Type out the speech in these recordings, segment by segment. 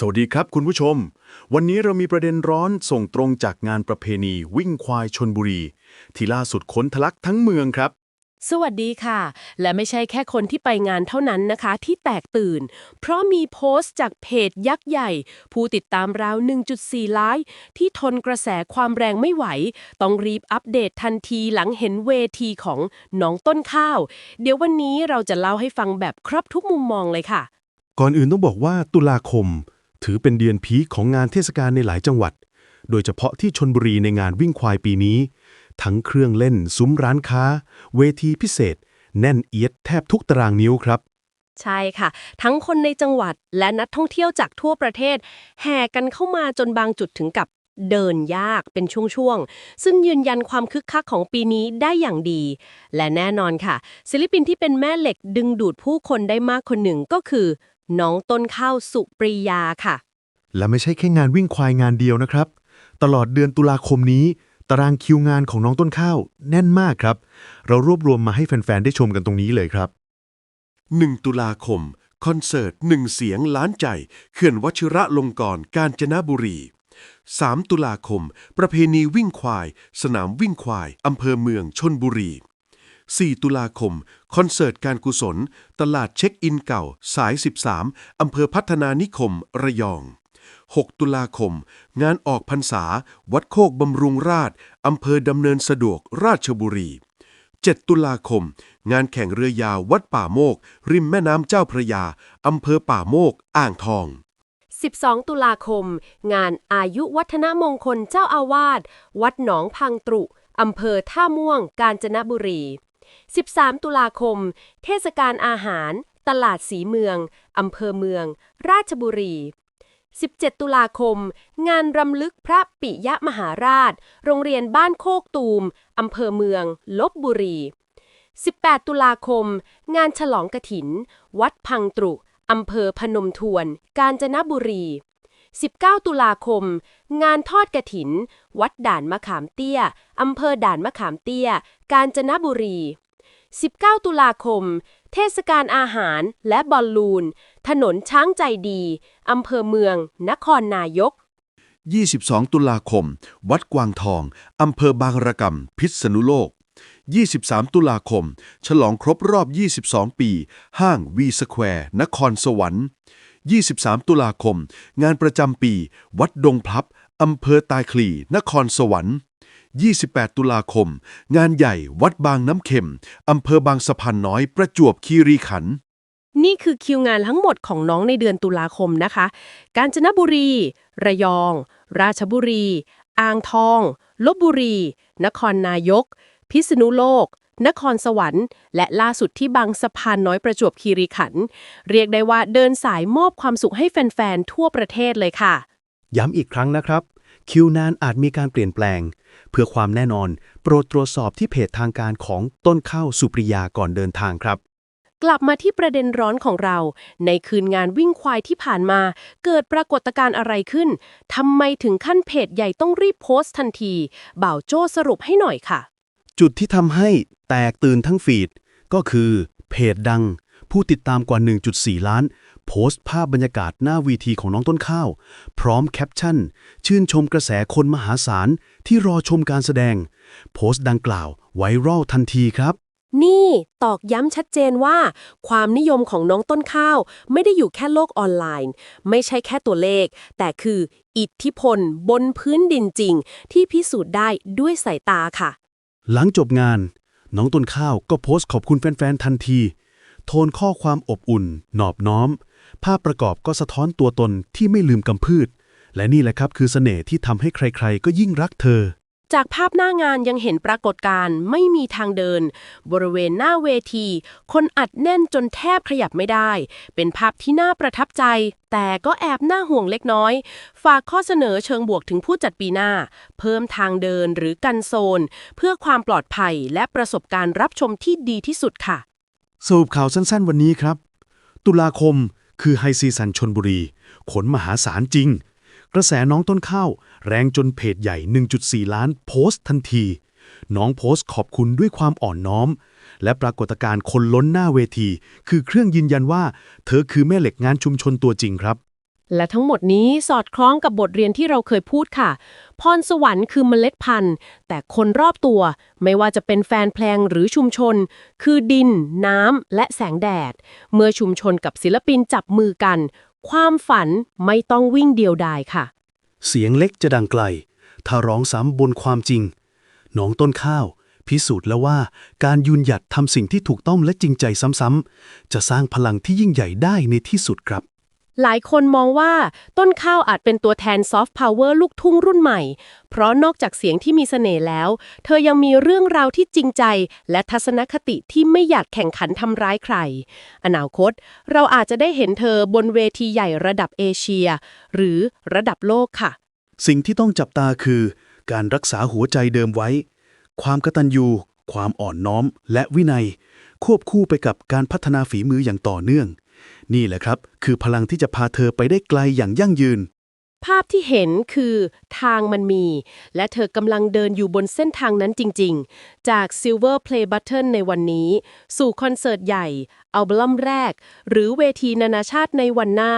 สวัสดีครับคุณผู้ชม วันนี้เรามีประเด็นร้อนส่งตรงจากงานประเพณีวิ่งควายชนบุรี ที่ล่าสุดค้นทะลักทั้งเมืองครับ สวัสดีค่ะ และไม่ใช่แค่คนที่ไปงานเท่านั้นนะคะ ที่แตกตื่น เพราะมีโพสต์จากเพจยักษ์ใหญ่ ผู้ติดตามราว 1.4 ล้านที่ทนกระแสความแรงไม่ไหว ต้องรีบอัปเดตทันทีหลังเห็นเวทีของน้องต้นข้าว เดี๋ยววันนี้เราจะเล่าให้ฟังแบบครบทุกมุมมองเลยค่ะ ก่อนอื่นต้องบอกว่าตุลาคม ถือเป็นเดือนพีคของงานเทศกาลในหลายจังหวัด โดยเฉพาะที่ชนบุรีในงานวิ่งควายปีนี้ ทั้งเครื่องเล่น ซุ้มร้านค้า เวทีพิเศษ แน่นเอียดแทบทุกตารางนิ้วครับ ใช่ค่ะ ทั้งคนในจังหวัดและนักท่องเที่ยวจากทั่วประเทศ แห่กันเข้ามาจนบางจุดถึงกับเดินยากเป็นช่วงๆ ซึ่งยืนยันความคึกคักของปีนี้ได้อย่างดี และแน่นอนค่ะ ศิลปินที่เป็นแม่เหล็กดึงดูดผู้คนได้มากคนหนึ่งก็คือ น้องต้นข้าวสุปรียาค่ะ และไม่ใช่แค่งานวิ่งควายงานเดียวนะครับ ตลอดเดือนตุลาคมนี้ ตารางคิวงานของน้องต้นข้าวแน่นมากครับ เรารวบรวมมาให้แฟน ๆ ได้ชมกันตรงนี้เลยครับ 1 ตุลาคม คอนเสิร์ตหนึ่งเสียงล้านใจเขื่อนวชิระลงกรณ์กาญจนบุรี 3 ตุลาคม ประเพณีวิ่งควาย สนามวิ่งควายอำเภอเมืองชนบุรี 4 ตุลาคม คอนเสิร์ตการกุศล ตลาดเช็คอินเก่า สาย 13 อำเภอพัฒนานิคม ระยอง 6 ตุลาคม งานออกพรรษา วัดโคกบำรุงราษฎร์อำเภอดำเนินสะดวกราชบุรี 7 ตุลาคม งานแข่งเรือยาววัดป่าโมก ริมแม่น้ำเจ้าพระยาอำเภอป่าโมก อ่างทอง 12 ตุลาคม งานอายุวัฒนมงคลเจ้าอาวาสวัดหนองพังตรุอำเภอท่าม่วง กาญจนบุรี 13 ตุลาคม เทศกาลอาหาร ตลาดสีเมือง อำเภอเมือง ราชบุรี 17 ตุลาคม งานรำลึกพระปิยมหาราช โรงเรียนบ้านโคกตูม อำเภอเมือง ลบบุรี 18 ตุลาคม งานฉลองกฐิน วัดพังตรุ อำเภอพนมทวน กาญจนบุรี 19 ตุลาคม งานทอดกฐิน วัดด่านมะขามเตี้ย อำเภอด่านมะขามเตี้ย กาญจนบุรี 19 ตุลาคม เทศกาลอาหารและบอลลูน ถนนช้างใจดี อำเภอเมือง นครนายก 22 ตุลาคม วัดกวางทอง อำเภอบางระกำพิษณุโลก 23 ตุลาคม ฉลองครบรอบ 22 ปี ห้างวีสแควร์ นครสวรรค์ 23 ตุลาคม งานประจำปี วัดดงพลับอำเภอตายคลี นครสวรรค์ 28 ตุลาคม งานใหญ่วัดบางน้ำเข็มอำเภอบางสะพานน้อยประจวบคีรีขันธ์นี่คือคิวงานทั้งหมดของน้องในเดือนตุลาคมนะคะ กาญจนบุรี ระยอง ราชบุรี อ่างทอง ลบบุรี นครนายก พิษณุโลก นครสวรรค์ และล่าสุดที่บางสะพานน้อยประจวบคีรีขันธ์เรียกได้ว่าเดินสายมอบความสุขให้แฟนๆทั่วประเทศเลยค่ะ ย้ำอีกครั้งนะครับ คิวนานอาจมีการเปลี่ยนแปลง เพื่อความแน่นอน โปรดตรวจสอบที่เพจทางการของต้นข้าวสุปริยาก่อนเดินทางครับกลับมาที่ประเด็นร้อนของเรา ในคืนงานวิ่งควายที่ผ่านมา เกิดปรากฏการณ์อะไรขึ้นทำไมถึงขั้นเพจใหญ่ต้องรีบโพสต์ทันที บ่าวโจ้สรุปให้หน่อยค่ะ จุดที่ทำให้ แตกตื่นทั้งฟีด ก็คือเพจดัง ผู้ติดตามกว่า 1.4 ล้าน โพสต์ภาพบรรยากาศหน้าเวีทีของน้องต้นข้าว พร้อมแคปชั่น ชื่นชมกระแสคนมหาศาล ที่รอชมการแสดง โพสต์ดังกล่าวไวรัลทันทีครับนี่ตอกย้ำชัดเจนว่า ความนิยมของน้องต้นข้าว ไม่ได้อยู่แค่โลกออนไลน์ ไม่ใช่แค่ตัวเลข แต่คืออิทธิพลบนพื้นดินจริง ที่พิสูจน์ได้ด้วยสายตาค่ะ หลังจบงาน น้องต้นข้าวก็โพสต์ขอบคุณแฟนๆทันที โทนข้อความอบอุ่น หนอบน้อม ภาพประกอบก็สะท้อนตัวตนที่ไม่ลืมกำพืช และนี่แหละครับคือเสน่ห์ที่ทำให้ใครๆ ก็ยิ่งรักเธอ จากภาพหน้างานยังเห็นปรากฏการณ์ไม่มีทางเดิน บริเวณหน้าเวที คนอัดแน่นจนแทบขยับไม่ได้ เป็นภาพที่น่าประทับใจ แต่ก็แอบน่าห่วงเล็กน้อย ฝากข้อเสนอเชิงบวกถึงผู้จัดปีหน้า เพิ่มทางเดินหรือกันโซน เพื่อความปลอดภัยและประสบการณ์รับชมที่ดีที่สุดค่ะ สรุปข่าวสั้นๆ วันนี้ครับ ตุลาคมคือไฮซีซันชนบุรี ขนมหาศาลจริง กระแสน้องต้นข้าว แรงจนเพจใหญ่ 1.4 ล้านโพสต์ทันที น้องโพสต์ขอบคุณด้วยความอ่อนน้อม และปรากฏการณ์คนล้นหน้าเวที คือเครื่องยืนยันว่า เธอคือแม่เหล็กงานชุมชนตัวจริงครับ และทั้งหมดนี้สอดคล้องกับบทเรียนที่เราเคยพูดค่ะ พรสวรรค์คือเมล็ดพันธุ์ แต่คนรอบตัว ไม่ว่าจะเป็นแฟนเพลงหรือชุมชน คือดิน น้ำและแสงแดด เมื่อชุมชนกับศิลปินจับมือกัน ความฝันไม่ต้องวิ่งเดียวดายค่ะ เสียงเล็กจะดังไกล ถ้าร้องซ้ำบนความจริง น้องต้นข้าว พิสูจน์แล้วว่าการยืนหยัดทำสิ่งที่ถูกต้องและจริงใจซ้ำๆจะสร้างพลังที่ยิ่งใหญ่ได้ในที่สุดครับ หลายคนมองว่าต้นข้าวอาจเป็นตัวแทนซอฟต์พาวเวอร์ลูกทุ่งรุ่นใหม่ เพราะนอกจากเสียงที่มีเสน่ห์แล้ว เธอยังมีเรื่องราวที่จริงใจ และทัศนคติที่ไม่อยากแข่งขันทำร้ายใคร อนาคต เราอาจจะได้เห็นเธอบนเวทีใหญ่ระดับเอเชีย หรือระดับโลกค่ะ สิ่งที่ต้องจับตาคือ การรักษาหัวใจเดิมไว้ ความกตัญญู ความอ่อนน้อม และวินัย ควบคู่ไปกับการพัฒนาฝีมืออย่างต่อเนื่อง นี่แหละครับ คือพลังที่จะพาเธอไปได้ไกลอย่างยั่งยืน ภาพที่เห็นคือทางมันมี และเธอกำลังเดินอยู่บนเส้นทางนั้นจริง ๆ จาก Silver Play Button ในวันนี้ สู่คอนเสิร์ตใหญ่ อัลบั้มแรก หรือเวทีนานาชาติในวันหน้า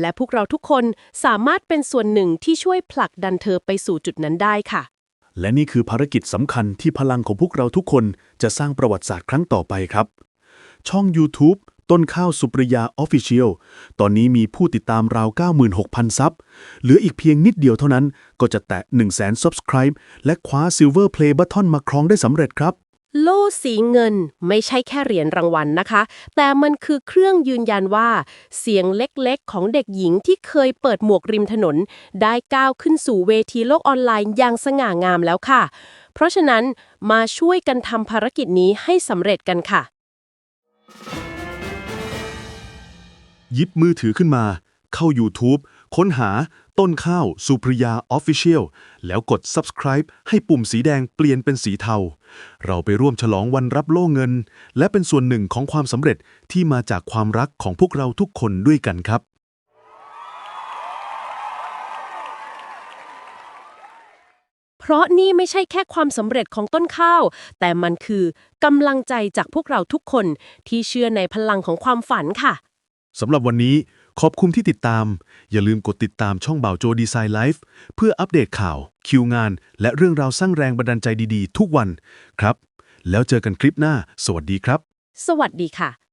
และพวกเราทุกคนสามารถเป็นส่วนหนึ่งที่ช่วยผลักดันเธอไปสู่จุดนั้นได้ค่ะ และนี่คือภารกิจสำคัญที่พลังของพวกเราทุกคนจะสร้างประวัติศาสตร์ครั้งต่อไปครับ ช่อง YouTube ต้นข้าวสุปริยา Official ตอนนี้มีผู้ติดตามราว 96,000 ซับ เหลืออีกเพียงนิดเดียวเท่านั้น ก็จะแตะ 100,000 Subscribe และคว้า Silver Play Button มาครองได้สำเร็จครับ โล่สีเงินไม่ใช่แค่เหรียญรางวัลนะคะ แต่มันคือเครื่องยืนยันว่า เสียงเล็กๆ ของเด็กหญิงที่เคยเปิดหมวกริมถนน ได้ก้าวขึ้นสู่เวทีโลกออนไลน์อย่างสง่างามแล้วค่ะ เพราะฉะนั้นมาช่วยกันทำภารกิจนี้ให้สำเร็จกันค่ะ ยิบมือถือขึ้นมา เข้า YouTube ค้นหาต้นข้าวสุปริยา Official แล้วกด subscribe ให้ปุ่มสีแดงเปลี่ยนเป็นสีเทา เราไปร่วมฉลองวันรับโล่เงิน และเป็นส่วนหนึ่งของความสำเร็จที่มาจากความรักของพวกเราทุกคนด้วยกันครับเพราะนี่ไม่ใช่แค่ความสำเร็จของต้นข้าว แต่มันคือกำลังใจจากพวกเราทุกคนที่เชื่อในพลังของความฝันค่ะ สำหรับวันนี้ขอบคุณที่ติดตาม อย่าลืมกดติดตามช่องบ่าวโจดีไซน์ไลฟ์เพื่ออัปเดตข่าว คิวงาน และเรื่องราวสร้างแรงบันดาลใจดีๆ ทุกวันครับ แล้วเจอกันคลิปหน้า สวัสดีครับ สวัสดีค่ะ